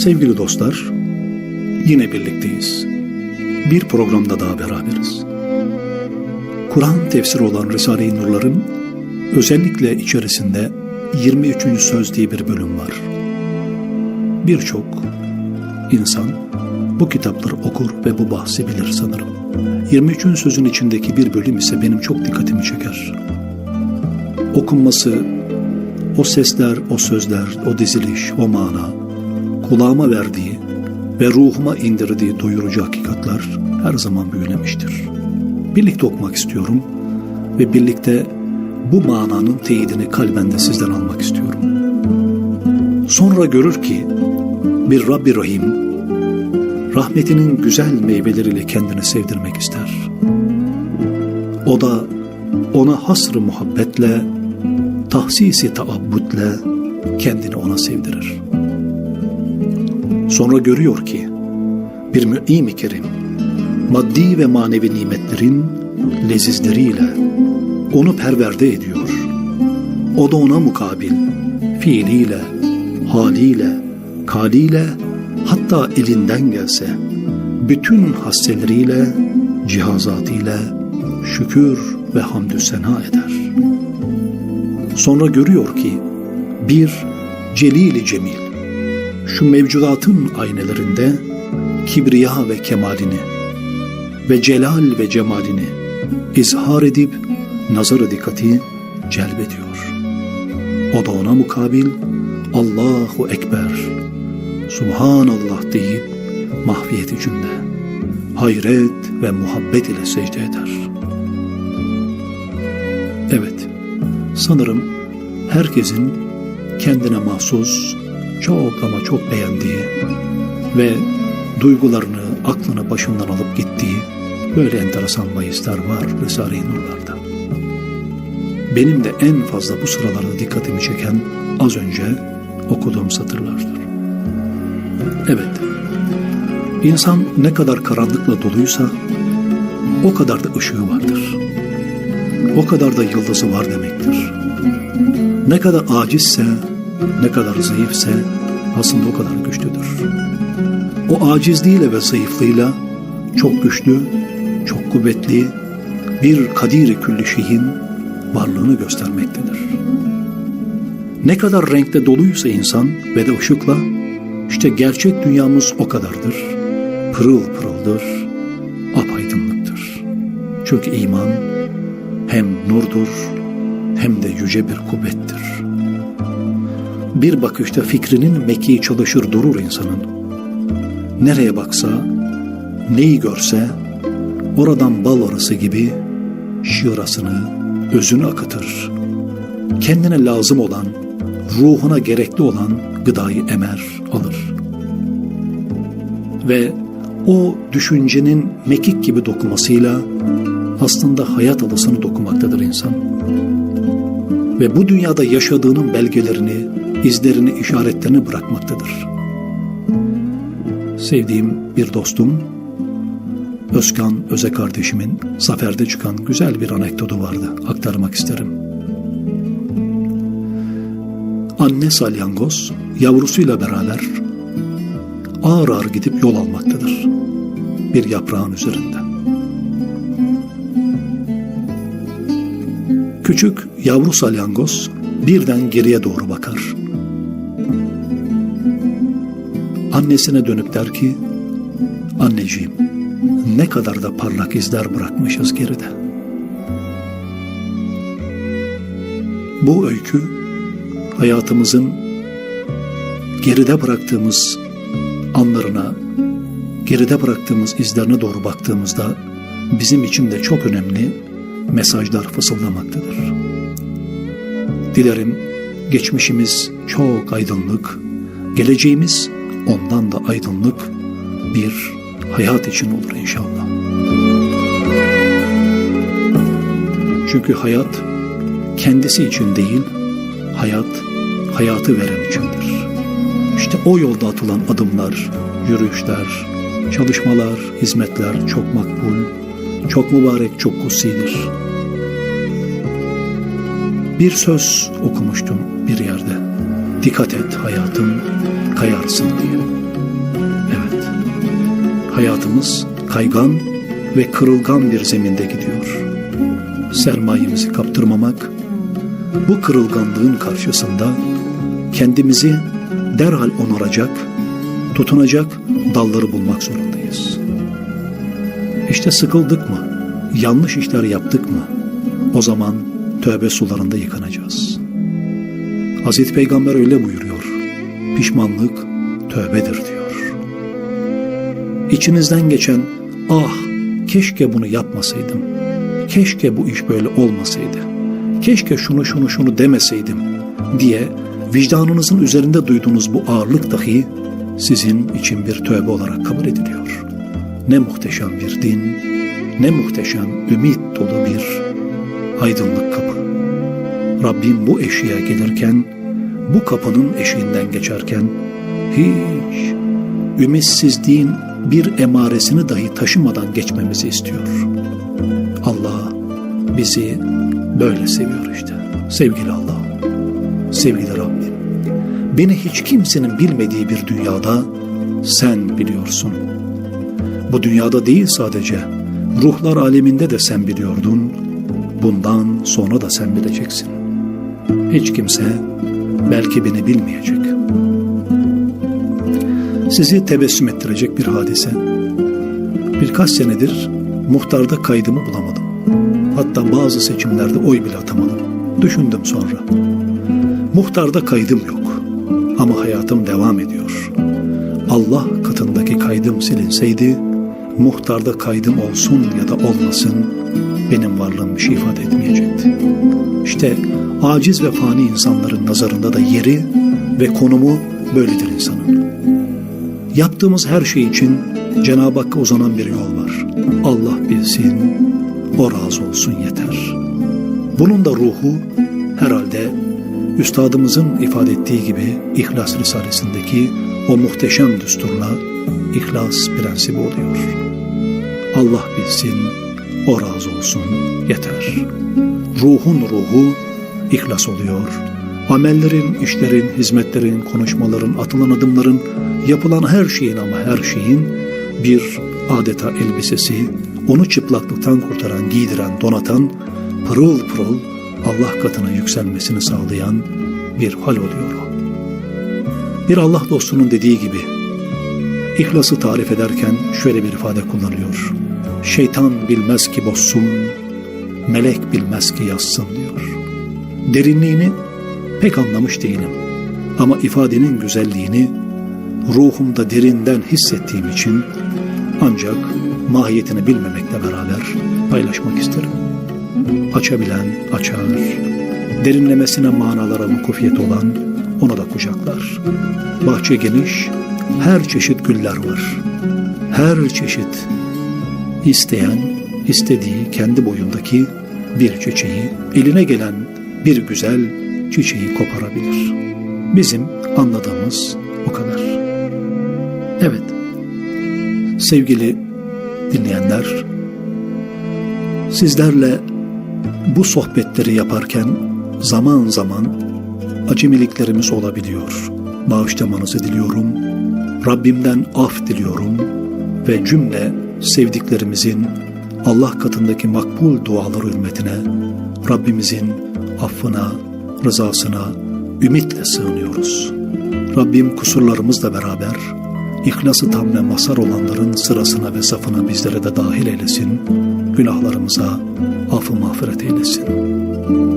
Sevgili dostlar, yine birlikteyiz. Bir programda daha beraberiz. Kur'an tefsiri olan Risale-i Nurların özellikle içerisinde 23. söz diye bir bölüm var. Birçok insan bu kitapları okur ve bu bahsi bilir sanırım. 23. sözün içindeki bir bölüm ise benim çok dikkatimi çeker. Okunması, o sesler, o sözler, o diziliş, o mana, kulağıma verdiği ve ruhuma indirdiği doyurucu hakikatler her zaman büyülemiştir. Birlikte okumak istiyorum ve birlikte bu mananın teyidini kalben de sizden almak istiyorum. Sonra görür ki bir Rabbi Rahim rahmetinin güzel meyveleriyle kendini sevdirmek ister. O da ona hasrı muhabbetle, tahsisi taabbütle kendini ona sevdirir. Sonra görüyor ki bir mü'im-i kerim maddi ve manevi nimetlerin lezizleriyle onu perverde ediyor. O da ona mukabil fiiliyle, haliyle, kaliyle hatta elinden gelse bütün hasseleriyle, cihazatıyla şükür ve hamdü sena eder. Sonra görüyor ki bir celili cemil şu mevcudatın aynelerinde kibriya ve kemalini ve celal ve cemalini izhar edip nazarı dikkati celbediyor. O da ona mukabil Allahu Ekber, Subhanallah deyip mahviyet içinde hayret ve muhabbet ile secde eder. Evet, sanırım herkesin kendine mahsus çok ama çok beğendiği ve duygularını, aklını başından alıp gittiği böyle enteresan bayisler var Risale-i Nurlar'da. Benim de en fazla bu sıralarda dikkatimi çeken az önce okuduğum satırlardır. Evet, insan ne kadar karanlıkla doluysa o kadar da ışığı vardır. O kadar da yıldızı var demektir. Ne kadar acizse ne kadar zayıfse aslında o kadar güçlüdür. O acizliğiyle ve zayıflığıyla çok güçlü, çok kuvvetli bir kadiri külli şeyin varlığını göstermektedir. Ne kadar renkte doluysa insan ve de ışıkla işte gerçek dünyamız o kadardır. Pırıl pırıldır, apaydınlıktır. Çünkü iman hem nurdur hem de yüce bir kuvvettir bir bakışta fikrinin mekiği çalışır durur insanın. Nereye baksa, neyi görse, oradan bal arası gibi şiirasını, özünü akıtır. Kendine lazım olan, ruhuna gerekli olan gıdayı emer, alır. Ve o düşüncenin mekik gibi dokumasıyla aslında hayat alısını dokumaktadır insan. Ve bu dünyada yaşadığının belgelerini, izlerini, işaretlerini bırakmaktadır. Sevdiğim bir dostum, Özkan Öze kardeşimin zaferde çıkan güzel bir anekdotu vardı. Aktarmak isterim. Anne salyangoz yavrusuyla beraber ağır ağır gidip yol almaktadır. Bir yaprağın üzerinde. Küçük yavru salyangoz birden geriye doğru bakar. Annesine dönüp der ki, anneciğim ne kadar da parlak izler bırakmışız geride. Bu öykü hayatımızın geride bıraktığımız anlarına, geride bıraktığımız izlerine doğru baktığımızda bizim için de çok önemli mesajlar fısıldamaktadır. Dilerim geçmişimiz çok aydınlık, geleceğimiz ondan da aydınlık bir hayat için olur inşallah. Çünkü hayat kendisi için değil, hayat hayatı veren içindir. İşte o yolda atılan adımlar, yürüyüşler, çalışmalar, hizmetler çok makbul, çok mübarek, çok kutsidir. Bir söz okumuştum bir yerde. Dikkat et hayatım, kayarsın diye. hayatımız kaygan ve kırılgan bir zeminde gidiyor. Sermayemizi kaptırmamak, bu kırılganlığın karşısında kendimizi derhal onaracak, tutunacak dalları bulmak zorundayız. İşte sıkıldık mı, yanlış işler yaptık mı, o zaman tövbe sularında yıkanacağız. Hazreti Peygamber öyle buyuruyor, pişmanlık tövbedir diyor. İçinizden geçen, ah keşke bunu yapmasaydım, keşke bu iş böyle olmasaydı, keşke şunu şunu şunu demeseydim diye vicdanınızın üzerinde duyduğunuz bu ağırlık dahi sizin için bir tövbe olarak kabul ediliyor. Ne muhteşem bir din, ne muhteşem ümit dolu bir aydınlık kapı. Rabbim bu eşiğe gelirken, bu kapının eşiğinden geçerken hiç ümitsizliğin bir emaresini dahi taşımadan geçmemizi istiyor. Allah bizi böyle seviyor işte. Sevgili Allah, sevgili Rabbim. Beni hiç kimsenin bilmediği bir dünyada sen biliyorsun. Bu dünyada değil sadece, ruhlar aleminde de sen biliyordun. Bundan sonra da sen bileceksin. Hiç kimse belki beni bilmeyecek. Sizi tebessüm ettirecek bir hadise. Birkaç senedir muhtarda kaydımı bulamadım. Hatta bazı seçimlerde oy bile atamadım. Düşündüm sonra. Muhtarda kaydım yok. Ama hayatım devam ediyor. Allah katındaki kaydım silinseydi, muhtarda kaydım olsun ya da olmasın, benim varlığım bir şey ifade etmeyecekti. İşte aciz ve fani insanların nazarında da yeri ve konumu böyledir insanın. Yaptığımız her şey için Cenab-ı Hakk'a uzanan bir yol var. Allah bilsin, o razı olsun yeter. Bunun da ruhu herhalde üstadımızın ifade ettiği gibi İhlas Risalesindeki o muhteşem düsturla ihlas prensibi oluyor. Allah bilsin, o razı olsun yeter. Ruhun ruhu ihlas oluyor. Amellerin, işlerin, hizmetlerin, konuşmaların, atılan adımların, yapılan her şeyin ama her şeyin bir adeta elbisesi, onu çıplaklıktan kurtaran, giydiren, donatan, pırıl pırıl Allah katına yükselmesini sağlayan bir hal oluyor o. Bir Allah dostunun dediği gibi, İhlası tarif ederken şöyle bir ifade kullanıyor. Şeytan bilmez ki bozsun, melek bilmez ki yazsın diyor. Derinliğini pek anlamış değilim. Ama ifadenin güzelliğini ruhumda derinden hissettiğim için ancak mahiyetini bilmemekle beraber paylaşmak isterim. Açabilen açar, derinlemesine manalara mukufiyet olan onu da kucaklar. Bahçe geniş, her çeşit güller var. Her çeşit isteyen, istediği kendi boyundaki bir çiçeği, eline gelen bir güzel çiçeği koparabilir. Bizim anladığımız o kadar. Evet, sevgili dinleyenler, sizlerle bu sohbetleri yaparken zaman zaman acemiliklerimiz olabiliyor. Bağışlamanızı diliyorum. Rabbimden af diliyorum ve cümle sevdiklerimizin Allah katındaki makbul duaları hürmetine Rabbimizin affına, rızasına ümitle sığınıyoruz. Rabbim kusurlarımızla beraber ihlası tam ve masar olanların sırasına ve safına bizlere de dahil eylesin, günahlarımıza affı mağfiret eylesin. Müzik